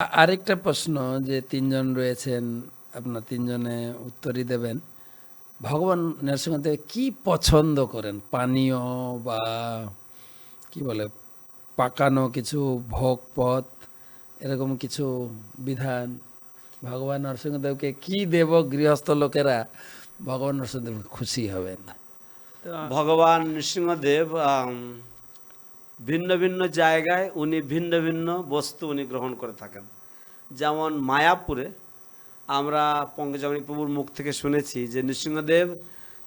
আরেকটা প্রশ্ন যে তিনজন রয়েছেন, আপনার তিনজনে উত্তরই দেবেন। ভগবান নরসিংহদেব কি পছন্দ করেন? পানীয় বা কি বলে, পাকানো কিছু ভোগ পথ এরকম কিছু বিধান? ভগবান নরসিংহদেবকে কি দেব গৃহস্থ লোকেরা? ভগবান নরসিংহদেব খুশি হবেন। ভগবান নৃসিংহদেব ভিন্ন ভিন্ন জায়গায় উনি ভিন্ন ভিন্ন বস্তু উনি গ্রহণ করে থাকেন। যেমন মায়াপুরে আমরা পঙ্কজামণি প্রভুর মুখ থেকে শুনেছি যে নৃসিংহদেব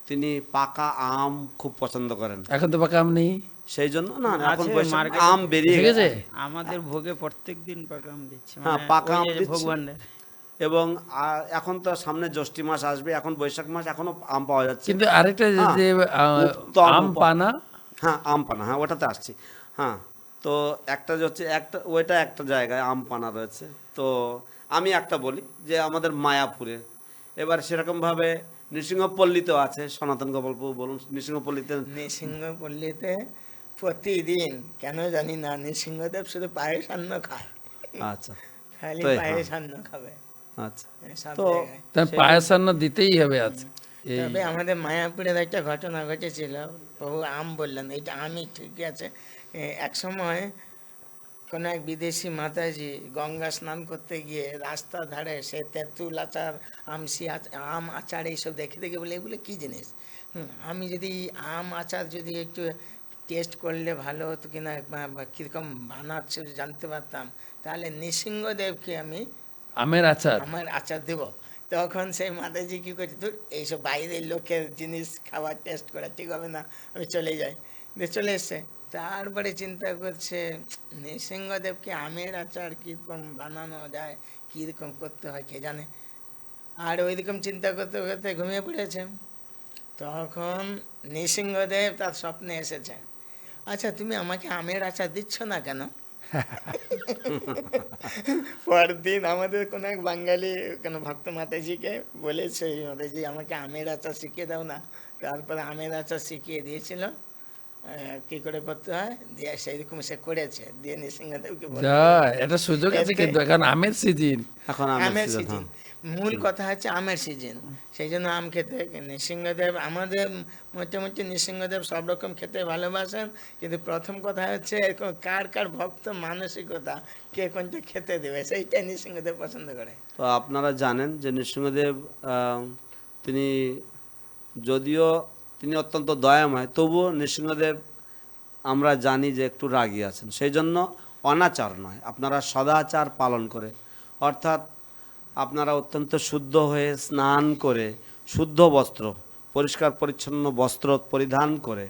তিনি পাকা আম খুব পছন্দ করেন। এখন তো পাকা আম নেই। সেই জন্য না এখন আম বেরিয়ে গেছে। আমাদের ভোগে প্রত্যেক দিন পাকা আম দিচ্ছে হ্যাঁ, মানে পাকা আম। এবং এখন তো সামনে জ্যৈষ্ঠী মাস আসবে এখন বৈশাখ মাস এখনও আম পাওয়া যাচ্ছে। কিন্তু আরেকটা যে- হ্যাঁ, আম পানা। হ্যাঁ আম পানা হ্যাঁ ওটাতে আসছি। হ্যাঁ তো একটা যে হচ্ছে একটা ওইটা একটা জায়গায় আম পানা রয়েছে। তো আমি একটা বলি যে আমাদের মায়াপুরে এবার সেরকমভাবে নৃসিংহপল্লীতেও আছে সনাতন গোপালপু বলুন নৃসিংহপল্লীতে নৃসিংহপল্লীতে প্রতিদিন কেন জানি না নৃসিংহদেব শুধু পায়েস অন্ন খায়। আচ্ছা। খালি পায়েস অন্ন খাবে। আচ্ছা। তো জায়গায়। তার পায়াসান্ন দিতেই হবে আজ। তবে আমাদের মায়াপুরের একটা ঘটনা ঘটেছিল প্রভু আম বললেন এটা আমি ঠিক আছে এক সময় কোনো এক বিদেশি মাতাজি গঙ্গা স্নান করতে গিয়ে রাস্তা ধারে সে তেঁতুল আচার আমসি আম আচার এইসব দেখে দেখে বলে এগুলো কী জিনিস? আমি যদি আম আচার যদি একটু টেস্ট করলে ভালো হতো কিনা কীরকম বানাচ্ছে জানতে পারতাম তাহলে নৃসিংহদেবকে আমি আমের আচার? আমার আচার দেব। তখন সেই মাতাজি কি করছে তোর এইসব বাইরের লোকের জিনিস খাবার টেস্ট করা ঠিক হবে না। আমি চলে যাই। দিয়ে চলে এসছে। তারপরে চিন্তা করছে, নৃসিংহদেবকে আমের আচার কীরকম বানানো যায়, কীরকম করতে হয় কে জানে। আর ওইরকম চিন্তা করতে করতে ঘুমিয়ে পড়েছে। তখন নৃসিংহদেব তার স্বপ্নে এসেছে। আচ্ছা তুমি আমাকে আমের আচার দিচ্ছ না কেন? পরদিন আমাদের কোনো এক বাঙালি, কোনো ভক্ত মাতাজিকে বলেছে "এই মাতাজি, আমাকে আমের আচার শিখিয়ে দাও না। তারপরে আমের আচার শিখিয়ে দিয়েছিল। কি করে করতে হয়? দিয়ে সেইরকম সে করেছে। দিয়ে নৃসিংহদেবকে এটা সুযোগ আছে কিন্তু এখন আমের সিজন। এখন আমের আমের সিজন হ্যাঁ। মূল কথা হচ্ছে আমের সিজন। সেই জন্য আম খেতে নৃসিংহদেব আমাদের মোটামুটি নৃসিংহদেব সব রকম খেতে ভালোবাসেন। কিন্তু প্রথম কথা হচ্ছে এরকম কার কার ভক্ত মানসিকতা কে কোনটা খেতে দেবে সেইটাই নৃসিংহদেব পছন্দ করে। তো আপনারা জানেন যে নৃসিংহদেব আহ, তিনি যদিও তিনি অত্যন্ত দয়াময়। তবুও নৃসিংহদেব আমরা জানি যে একটু রাগী আছেন। সেই জন্য অনাচার নয়, আপনারা সদাচার পালন করে, অর্থাৎ আপনারা অত্যন্ত শুদ্ধ হয়ে স্নান করে, শুদ্ধ বস্ত্র, পরিষ্কার পরিচ্ছন্ন বস্ত্র পরিধান করে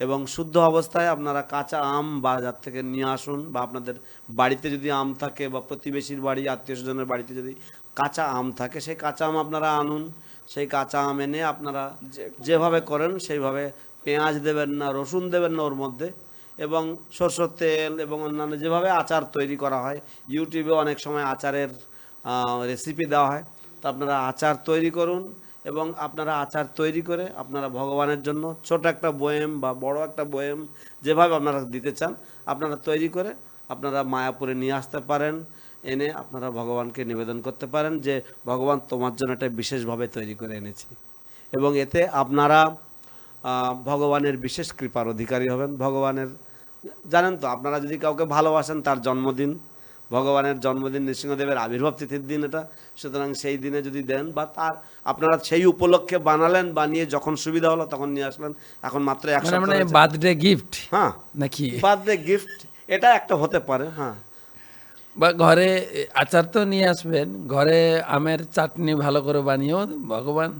এবং শুদ্ধ অবস্থায় আপনারা কাঁচা আম বাজার থেকে নিয়ে আসুন বা আপনাদের বাড়িতে যদি আম থাকে বা প্রতিবেশীর বাড়ি, আত্মীয় স্বজনের বাড়িতে যদি কাঁচা আম থাকে, সেই কাঁচা আম আপনারা আনুন। সেই কাঁচা আম এনে আপনারা যেভাবে করেন সেইভাবে পেঁয়াজ দেবেন না, রসুন দেবেন না ওর মধ্যে এবং সরষের তেল এবং অন্যান্য যেভাবে আচার তৈরি করা হয়। ইউটিউবে অনেক সময় আচারের রেসিপি দেওয়া হয়। তো আপনারা আচার তৈরি করুন এবং আপনারা আচার তৈরি করে আপনারা ভগবানের জন্য ছোট একটা বয়েম বা বড় একটা বয়েম যেভাবে আপনারা দিতে চান, আপনারা তৈরি করে আপনারা মায়াপুরে নিয়ে আসতে পারেন। এনে আপনারা ভগবানকে নিবেদন করতে পারেন যে ভগবান তোমার জন্য এটা বিশেষভাবে তৈরি করে এনেছি। এবং এতে আপনারা ভগবানের বিশেষ কৃপার অধিকারী হবেন। ভগবানের জানেন তো আপনারা যদি কাউকে ভালোবাসেন তার জন্মদিন। ভগবানের জন্মদিন নৃসিংহদেবের আবির্ভাব তিথির দিন এটা। সুতরাং সেই দিনে যদি দেন বা তার আপনারা সেই উপলক্ষে বানালেন বানিয়ে যখন সুবিধা হলো তখন নিয়ে আসলেন। এখন মাত্র এক মানে মানে বার্থডে গিফট হ্যাঁ। নাকি? বার্থডে গিফট এটা একটা হতে পারে হ্যাঁ। বা ঘরে আচার তো নিয়ে আসবেন ঘরে আমের চাটনি ভালো করে বানিয়েও ভগবান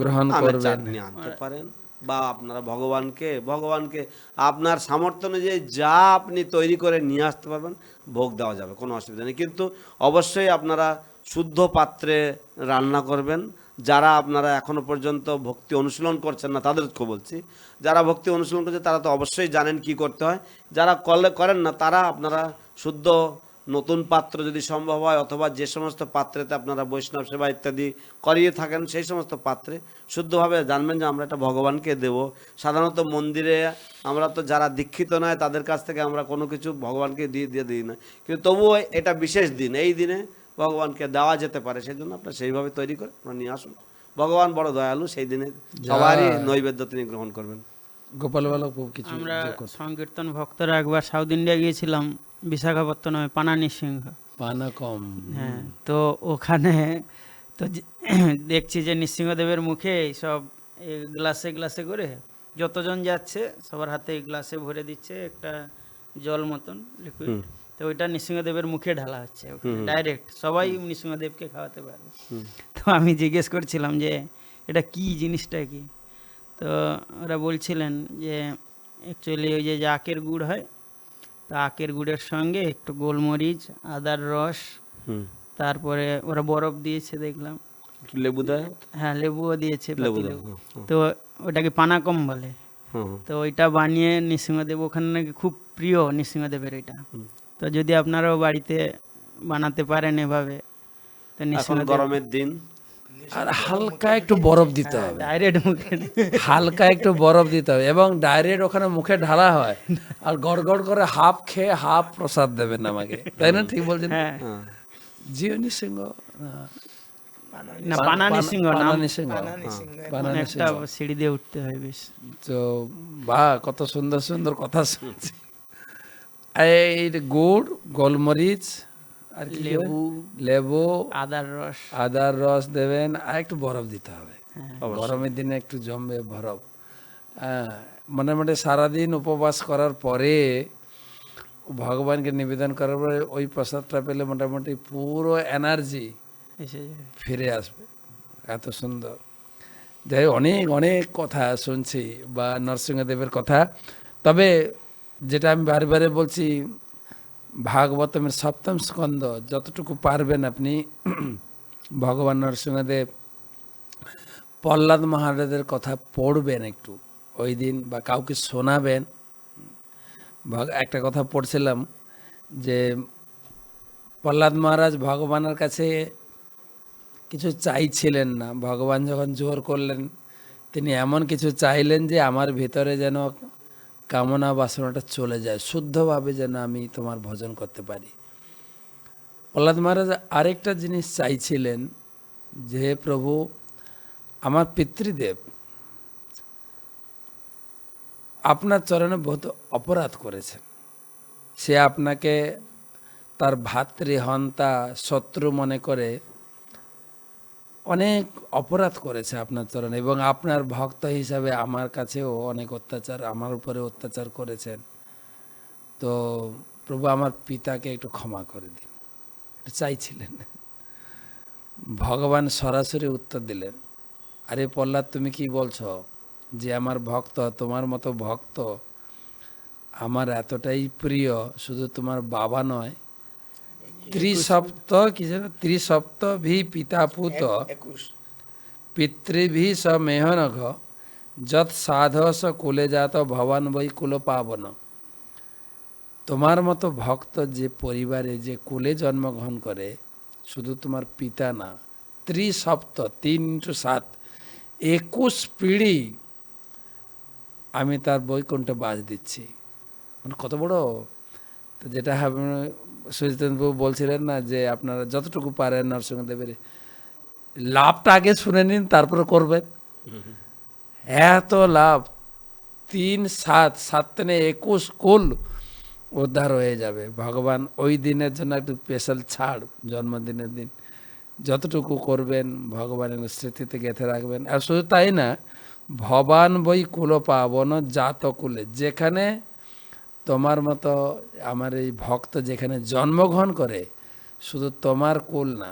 গ্রহণ করবেন। চাটনি আনতে পারেন বা আপনারা ভগবানকে ভগবানকে আপনার সামর্থ্য অনুযায়ী যা আপনি তৈরি করে নিয়ে আসতে পারবেন ভোগ দেওয়া যাবে কোনো অসুবিধা নেই। কিন্তু অবশ্যই আপনারা শুদ্ধ পাত্রে রান্না করবেন। যারা আপনারা এখনও পর্যন্ত ভক্তি অনুশীলন করছেন না তাদেরকে বলছি যারা ভক্তি অনুশীলন করছে তারা তো অবশ্যই জানেন কি করতে হয়। যারা করলে করেন না তারা আপনারা শুদ্ধ নতুন পাত্র যদি সম্ভব হয় অথবা যে সমস্ত পাত্রেতে আপনারা বৈষ্ণব সেবা ইত্যাদি করিয়ে থাকেন সেই সমস্ত পাত্রে শুদ্ধভাবে জানবেন যে আমরা এটা ভগবানকে দেব। সাধারণত মন্দিরে আমরা তো যারা দীক্ষিত নয় তাদের কাছ থেকে আমরা কোনো কিছু ভগবানকে দিয়ে দিয়ে দিই না। কিন্তু তবুও এটা বিশেষ দিন। এই দিনে ভগবানকে দেওয়া যেতে পারে সেই জন্য আপনারা সেইভাবে তৈরি করে আপনারা নিয়ে আসুন। ভগবান বড় দয়ালু সেই দিনে সবারই নৈবেদ্য তিনি গ্রহণ করবেন। গোপাল বালক কিছু আমরা সংকীর্তন ভক্তরা একবার সাউথ ইন্ডিয়া গিয়েছিলাম। বিশাখাপত্তনমে পানানি সিংহ। পানা কম হ্যাঁ তো ওখানে তো দেখছি যে নৃসিংহদেবের মুখে সব গ্লাসে গ্লাসে করে যতজন যাচ্ছে সবার হাতে গ্লাসে ভরে দিচ্ছে একটা জল মতন লিকুইড তো ওইটা নৃসিংহদেবের মুখে ঢালা হচ্ছে ডাইরেক্ট সবাই নৃসিংহদেবকে খাওয়াতে পারবে তো আমি জিজ্ঞেস করছিলাম যে এটা কি জিনিসটা কি? তো ওরা বলছিলেন যে অ্যাকচুয়ালি ওই যে যে আখের গুড় হয় তো আখের গুড়ের সঙ্গে একটু গোলমরিচ আদার রস তারপরে ওরা বরফ দিয়েছে দেখলাম। লেবু দেয়? হ্যাঁ লেবুও দিয়েছে লেবু তো ওটাকে পানাকম বলে। তো ওইটা বানিয়ে নৃসিংহদেব ওখানে নাকি খুব প্রিয় নৃসিংহদেবের এটা। তো যদি আপনারাও বাড়িতে বানাতে পারেন এভাবে তো গরমের দিন। আর হালকা একটু বরফ দিতে হবে। ডাইরেক্ট মুখে হালকা একটু বরফ দিতে হবে এবং ডাইরেক্ট ওখানে মুখে ঢালা হয়। আর গড় গড় করে হাফ খেয়ে হাফ প্রসাদ দেবেন আমাকে। তাই না? ঠিক বলছেন? হ্যাঁ। হ্যাঁ। জিওনি সিংহ না। পানা নৃসিংহ নাম সিংহ বানানি সিংহ। সিঁড়ি দিয়ে উঠতে হয় বেশ। তো বা কত সুন্দর সুন্দর কথা শুনছি। এই গুড় গোলমরিচ আর লেবু লেবু আদার রস। আদার রস দেবেন আর একটু বরফ দিতে হবে। হ্যাঁ। গরমের দিনে একটু জমবে বরফ। হ্যাঁ মোটামুটি সারাদিন উপবাস করার পরে ভগবানকে নিবেদন করার পরে ওই প্রসাদটা পেলে মোটামুটি পুরো এনার্জি ফিরে আসবে। এত সুন্দর। যাই হোক, অনেক অনেক কথা শুনছি বা নরসিংহদেবের কথা। তবে যেটা আমি বারে বারে বলছি ভাগবতমের সপ্তম স্কন্ধ, যতটুকু পারবেন আপনি। ভগবান নরসিংহদেব প্রহ্লাদ মহারাজের কথা পড়বেন একটু। ওই দিন বা কাউকে শোনাবেন। একটা কথা পড়ছিলাম যে প্রহ্লাদ মহারাজ ভগবানের কাছে কিছু চাইছিলেন না। ভগবান যখন জোর করলেন, তিনি এমন কিছু চাইলেন যে আমার ভিতরে যেন কামনা বাসনাটা চলে যায়, শুদ্ধভাবে যেন আমি তোমার ভজন করতে পারি। প্রহ্লাদ মহারাজ আরেকটা জিনিস চাইছিলেন যে, প্রভু, আমার পিতৃদেব আপনার চরণে বহুত অপরাধ করেছেন। সে আপনাকে তার ভাতৃহন্তা শত্রু মনে করে অনেক অপরাধ করেছে আপনার চরণে এবং আপনার ভক্ত হিসাবে আমার কাছেও অনেক অত্যাচার, আমার উপরে অত্যাচার করেছেন। তো প্রভু আমার পিতাকে একটু ক্ষমা করে দিন। চাইছিলেন। ভগবান সরাসরি উত্তর দিলেন, আরে প্রহ্লাদ, তুমি কি বলছো যে আমার ভক্ত, তোমার মতো ভক্ত আমার এতটাই প্রিয়, শুধু তোমার বাবা নয় ত্রিসপ্ত কি যেন? ত্রিসপ্ত ভি পিতা পুত পিতৃভি স মেহনঘ যৎ সাধ স কুলে জাত ভবান বৈ কুল পাবন। তোমার মতো ভক্ত যে পরিবারে যে কুলে জন্মগ্রহণ করে শুধু তোমার পিতা না ত্রিসপ্ত তিন ইন্টু সাত একুশ পিঢ়ি আমি তার বৈকুণ্ঠে বাজ দিচ্ছি। মানে কত বড়? তো যেটা সুজিতেন্দ্রবাবু বলছিলেন না যে আপনারা যতটুকু পারেন নরসিংহদেবের লাভটা আগে শুনে নিন, তারপরে করবেন। এত লাভ, তিন সাত সাত তিনে একুশ কুল উদ্ধার হয়ে যাবে। ভগবান ওই দিনের জন্য একটু স্পেশাল ছাড়, জন্মদিনের দিন। যতটুকু করবেন, ভগবানের স্মৃতিতে গেঁথে রাখবেন। আর শুধু তাই না ভবান বই কুলো পাবন জাত কুলে যেখানে তোমার মতো আমার এই ভক্ত যেখানে জন্মগ্রহণ করে শুধু তোমার কুল না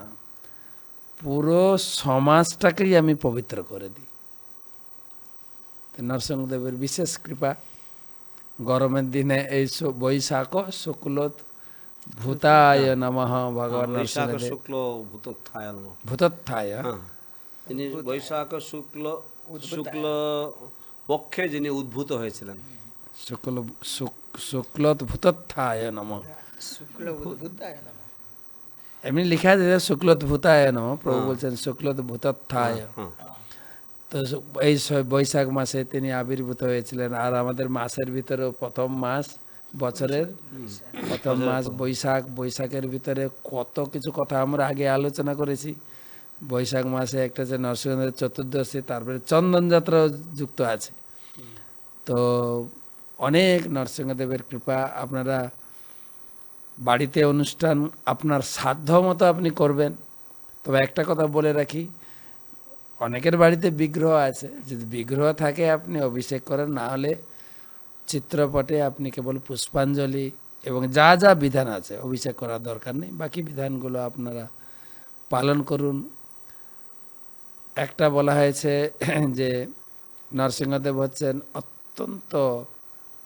পুরো সমাজটাকেই আমি পবিত্র করে দিই। নরসিংহদেবের বিশেষ কৃপা গরমের দিনে এই বৈশাখ শুক্লত ভূতায় নমঃ ভগবান শুক্ল ভূতোত্থায়। হ্যাঁ। তিনি বৈশাখ শুক্ল শুক্ল পক্ষে যিনি উদ্ভূত হয়েছিলেন। শুক্ল শুক্ল বুদ্ধায় নমঃ এমনি লেখা আছে যে শুক্লত ভূতায়ন প্রভু বলছেন হ্যাঁ তো এই বৈশাখ মাসে তিনি আবির্ভূত হয়েছিলেন আর আমাদের মাসের ভিতরে প্রথম মাস বছরের প্রথম মাস বৈশাখ বৈশাখের ভিতরে কত কিছু কথা আমরা আগে আলোচনা করেছি বৈশাখ মাসে একটা যে নরসিংহের চতুর্দশী তারপরে চন্দন যাত্রাও যুক্ত আছে তো অনেক নরসিংহদেবের কৃপা, আপনারা বাড়িতে অনুষ্ঠান আপনার সাধ্য মতো আপনি করবেন। তবে একটা কথা বলে রাখি, অনেকের বাড়িতে বিগ্রহ আছে, যদি বিগ্রহ থাকে আপনি অভিষেক করেন, না হলে চিত্রপটে আপনি কেবল পুষ্পাঞ্জলি এবং যা যা বিধান আছে অভিষেক করার দরকার নেই, বাকি বিধানগুলো আপনারা পালন করুন। একটা বলা হয়েছে যে নরসিংহদেব হচ্ছেন অত্যন্ত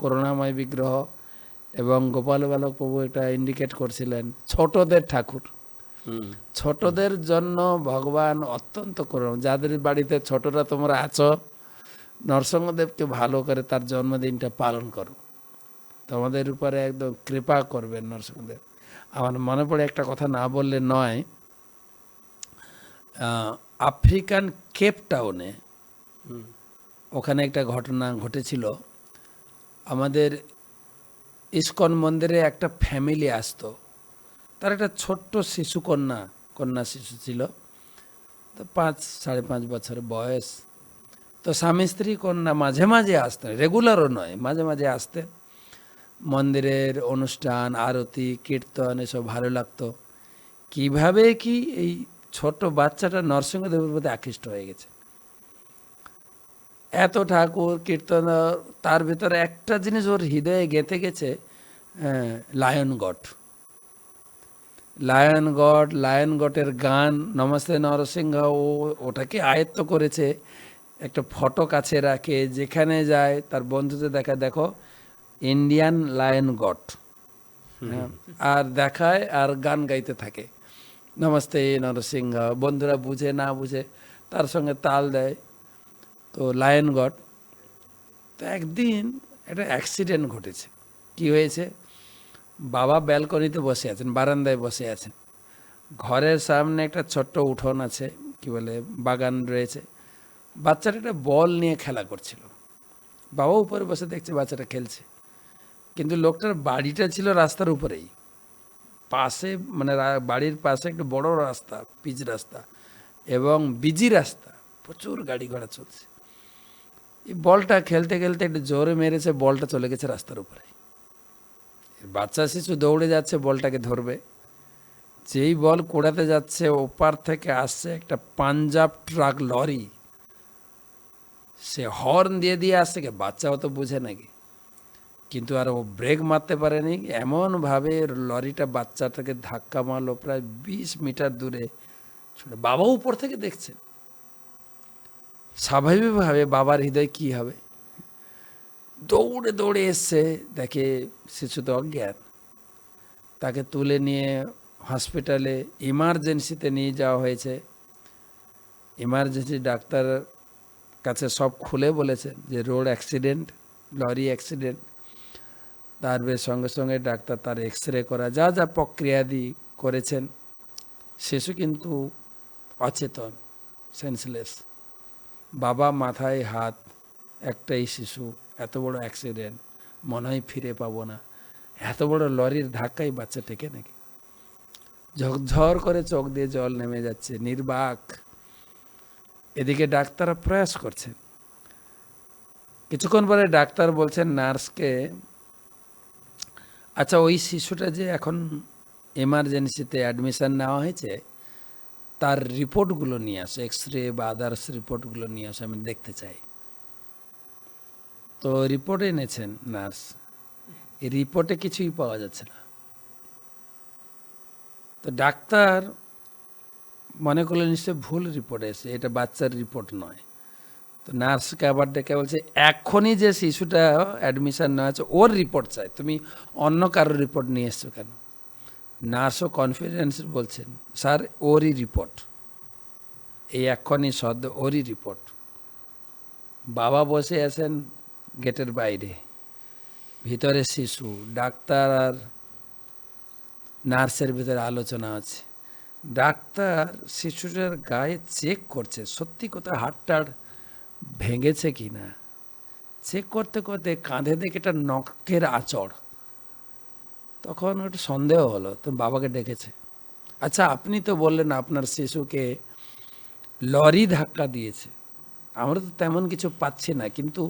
করুণাময় বিগ্রহ এবং গোপাল বালক প্রভু এটা ইন্ডিকেট করছিলেন ছোটদের ঠাকুর। হুম। ছোটদের জন্য ভগবান অত্যন্ত করুণ। যাদের বাড়িতে ছোটরা তোমরা আছো নরসিংহদেবকে ভালো করে তার জন্মদিনটা পালন করো। তোমাদের উপরে একদম কৃপা করবেন নরসিংহদেব। আমার মনে পড়ে একটা কথা না বললে নয় আফ্রিকান কেপ টাউনে ওখানে একটা ঘটনা ঘটেছিল। আমাদের ইস্কন মন্দিরে একটা ফ্যামিলি আসতো। তার একটা ছোট্ট শিশু কন্যা কন্যা শিশু ছিল। তো পাঁচ, সাড়ে পাঁচ বছর বয়স। তো স্বামী স্ত্রী কন্যা মাঝে মাঝে আসতেন রেগুলারও নয়, মাঝে মাঝে আসতেন মন্দিরের অনুষ্ঠান, আরতি, কীর্তন, এসব ভালো লাগতো। কীভাবে কি এই ছোট বাচ্চাটা নরসিংহদেবের প্রতি আকৃষ্ট হয়ে গেছে? এত ঠাকুর কীর্তন তার ভিতরে একটা জিনিস ওর হৃদয়ে গেঁথে গেছে lion god lion god lion গটের গান নমস্তে নরসিংহ ও ওটাকে আয়ত্ত করেছে একটা ফটো কাছে রাখে যেখানে যায় তার বন্ধুদের দেখা দেখো ইন্ডিয়ান লায়ন গট। হ্যাঁ, আর দেখায় আর গান গাইতে থাকে। নমস্তে নরসিংহ বন্ধুরা বুঝে না বুঝে তার সঙ্গে তাল দেয়। তো লায়ন গড তো একদিন একটা অ্যাক্সিডেন্ট ঘটেছে। কি হয়েছে? বাবা ব্যালকনিতে বসে আছেন, বারান্দায় বসে আছেন। ঘরের সামনে একটা ছোট্ট উঠোন আছে, কি বলে, বাগান রয়েছে। বাচ্চাটা একটা বল নিয়ে খেলা করছিল। বাবা উপরে বসে দেখছে বাচ্চাটা খেলছে। কিন্তু লোকটার বাড়িটা ছিল রাস্তার উপরেই। পাশে মানে বাড়ির পাশে একটা বড় রাস্তা, পিচ রাস্তা এবং বিজি রাস্তা। প্রচুর গাড়ি ঘোড়া চলছে। বলটা খেলতে খেলতে একটু জোরে মেরেছে, বলটা চলে গেছে রাস্তার উপরে। বাচ্চা শিশু দৌড়ে যাচ্ছে, বলটাকে ধরবে। যেই বল কোড়াতে যাচ্ছে, ওপার থেকে আসছে একটা পাঞ্জাব ট্রাক লরি। সে হর্ন দিয়ে দিয়ে আসছে কি, বাচ্চাও তো বুঝে নাকি কিন্তু আর ও ব্রেক মারতে পারেনি। এমনভাবে লরিটা বাচ্চাটাকে ধাক্কা মারলো প্রায় বিশ মিটার দূরে। বাবা উপর থেকে দেখছেন স্বাভাবিকভাবে বাবার হৃদয় কি হবে? দৌড়ে দৌড়ে এসছে দেখে শিশু তো অজ্ঞান। তাকে তুলে নিয়ে হসপিটালে ইমার্জেন্সিতে নিয়ে যাওয়া হয়েছে। ইমার্জেন্সি ডাক্তার কাছে সব খুলে বলেছেন যে রোড অ্যাক্সিডেন্ট লরি অ্যাক্সিডেন্ট তারপরে সঙ্গে সঙ্গে ডাক্তার তার এক্স রে করা, যা যা প্রক্রিয়াদি করেছেন শিশু কিন্তু অচেতন সেন্সলেস বাবা মাথায় হাত, একটাই শিশু, এত বড় অ্যাক্সিডেন্ট মনে হয় ফিরে পাবো না। এত বড় লরির ধাক্কায় বাচ্চা টেকে নাকি? ঝকঝর করে চোখ দিয়ে জল নেমে যাচ্ছে, নির্বাক। এদিকে ডাক্তাররা প্রয়াস করছেন। কিছুক্ষণ পরে ডাক্তার বলছেন, নার্সকে আচ্ছা ওই শিশুটা যে এখন এমার্জেন্সিতে অ্যাডমিশন নেওয়া হয়েছে তার রিপোর্টগুলো নিয়ে আসে এক্স রে বা আদার্স রিপোর্টগুলো নিয়ে আসে, আমি দেখতে চাই। তো রিপোর্ট এনেছেন নার্স রিপোর্টে কিছুই পাওয়া যাচ্ছে না। তো ডাক্তার মনে করলেন নিশ্চয় ভুল রিপোর্ট এসে এটা বাচ্চার রিপোর্ট নয়। তো নার্সকে আবার ডেকে বলছে, এখনই যে শিশুটা অ্যাডমিশন নেওয়া আছে ওর রিপোর্ট চাই, তুমি অন্য কারোর রিপোর্ট নিয়ে এসছো কেন? নার্সও কনফিডেন্স বলছেন, স্যার, ওরই রিপোর্ট এই এক্ষণই সদ্য ওরই রিপোর্ট বাবা বসে আছেন গেটের বাইরে। ভিতরে শিশু, ডাক্তার আর নার্সের ভিতরে আলোচনা আছে। ডাক্তার শিশুটার গায়ে চেক করছে, সত্যি কোথাও হাড়টার ভেঙেছে কি না চেক করতে করতে কাঁধে দেখে একটা নখের আঁচড়। তখন ওটা সন্দেহ হলো, তো বাবাকে ডেকেছে। আচ্ছা আপনি তো বললেন আপনার শিশুকে লরি ধাক্কা দিয়েছে। আমরা তো তেমন কিছু পাচ্ছি না, কিন্তু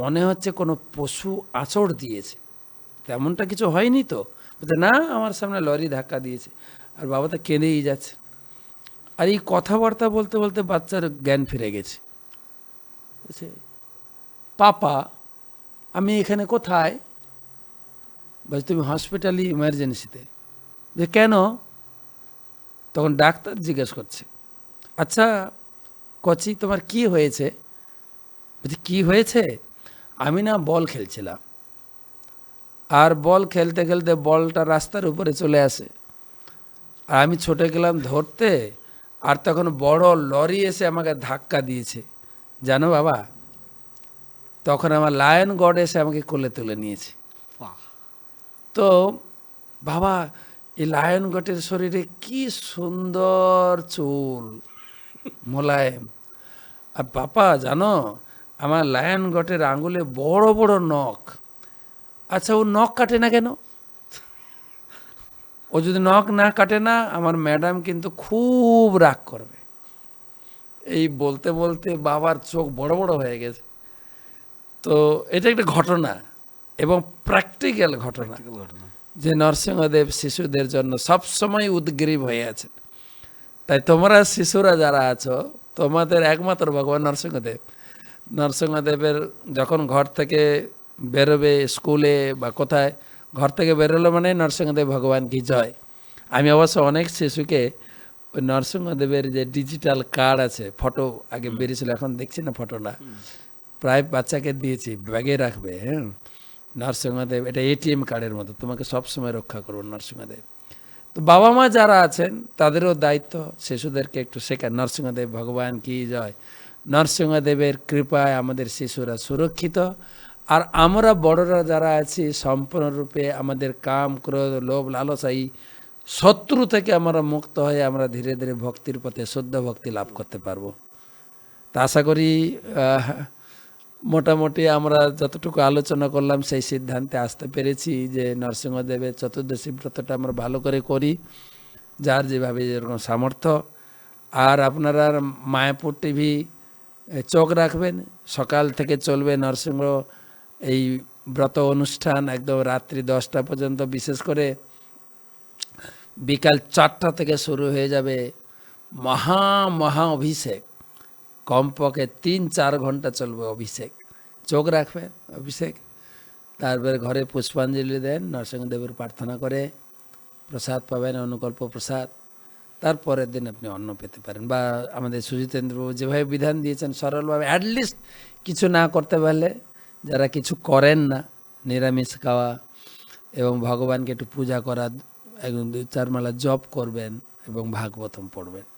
মনে হচ্ছে কোনো পশু আঁচড় দিয়েছে। তেমনটা কিছু হয়নি তো? বলছে, না, আমার সামনে লরি ধাক্কা দিয়েছে। আর বাবা তো কেঁদেই যাচ্ছে। আর এই কথাবার্তা বলতে বলতে বাচ্চার জ্ঞান ফিরে গেছে। পাপা, আমি এখানে কোথায়? বলছে তুমি হসপিটালি ইমার্জেন্সিতে যে, কেন? তখন ডাক্তার জিজ্ঞেস করছে আচ্ছা কচি, তোমার কি হয়েছে? বলছি, কি হয়েছে? আমি না বল খেলছিলাম। আর বল খেলতে খেলতে বলটা রাস্তার উপরে চলে আসে। আর আমি ছুটে গেলাম ধরতে, আর তখন বড় লরি এসে আমাকে ধাক্কা দিয়েছে। জানো বাবা? তখন আমার লায়ন গড এসে আমাকে কোলে তুলে নিয়েছে। তো বাবা, এই লায়ন গটের শরীরে কি সুন্দর চুল, মোলায়েম। আর বাবা, জানো, আমার লায়ন গটের আঙ্গুলে বড় বড় নখ। আচ্ছা ও নখ কাটে না কেন? ও যদি নখ না কাটে না, আমার ম্যাডাম কিন্তু খুব রাগ করবে। এই বলতে বলতে বাবার চোখ বড় বড় হয়ে গেছে। তো এটা একটা ঘটনা। এবং প্র্যাকটিক্যাল ঘটনা। যে নরসিংহদেব শিশুদের জন্য সবসময় উদ্গ্রীব হয়ে আছে। তাই তোমরা শিশুরা যারা আছো তোমাদের একমাত্র ভগবান নরসিংহদেব। নরসিংহদেবের যখন ঘর থেকে বেরোবে স্কুলে বা কোথায় ঘর থেকে বেরোলো মানে নরসিংহদেব ভগবান কি জয়? আমি অবশ্য অনেক শিশুকে ওই নরসিংহদেবের যে ডিজিটাল কার্ড আছে ফটো আগে বেরিয়েছিল এখন দেখছি না ফটোটা প্রায় বাচ্চাকে দিয়েছি ব্যাগে রাখবে হ্যাঁ। নরসিংহদেব, এটা এটিএম কার্ডের মতো, তোমাকে সবসময় রক্ষা করব নরসিংহদেব। তো বাবা মা যারা আছেন, তাদেরও দায়িত্ব, শিশুদেরকে একটু শেখান, নরসিংহদেব ভগবান কি জয়। নরসিংহদেবের কৃপায় আমাদের শিশুরা সুরক্ষিত। আর আমরা বড়রা যারা আছি, সম্পূর্ণরূপে আমাদের কাম, ক্রোধ, লোভ, লালসা, এই শত্রু থেকে আমরা মুক্ত হয়ে আমরা ধীরে ধীরে ভক্তির পথে, শুদ্ধ ভক্তি লাভ করতে পারব। তা আশা করি মোটামুটি আমরা যতটুকু আলোচনা করলাম, সেই সিদ্ধান্তে আসতে পেরেছি যে নরসিংহদেবের চতুর্দশী ব্রতটা আমরা ভালো করে করি, যার যেভাবে যেরকম সামর্থ্য। আর আপনারা মায়াপুর টিভি চোখ রাখবেন, সকাল থেকে চলবে নরসিংহ এই ব্রত অনুষ্ঠান একদম রাত্রি দশটা পর্যন্ত। বিশেষ করে বিকাল চারটা থেকে শুরু হয়ে যাবে মহা মহা অভিষেক। কমপক্ষে তিন, চার ঘণ্টা চলবে অভিষেক। চোখ রাখবেন অভিষেক। তারপরে ঘরে পুষ্পাঞ্জলি দেন, নরসিংহদেবের প্রার্থনা করে, প্রসাদ পাবেন, অনুকল্প প্রসাদ। তারপরের দিন আপনি অন্ন পেতে পারেন। বা আমাদের সুজিতেন্দ্রবাবু যেভাবে বিধান দিয়েছেন সরলভাবে অ্যাটলিস্ট কিছু না করতে পারলে, যারা কিছু করেন না, নিরামিষ খাওয়া এবং ভগবানকে একটু পূজা করা একদম দুই চার মালা জপ করবেন এবং ভাগবতম পড়বেন।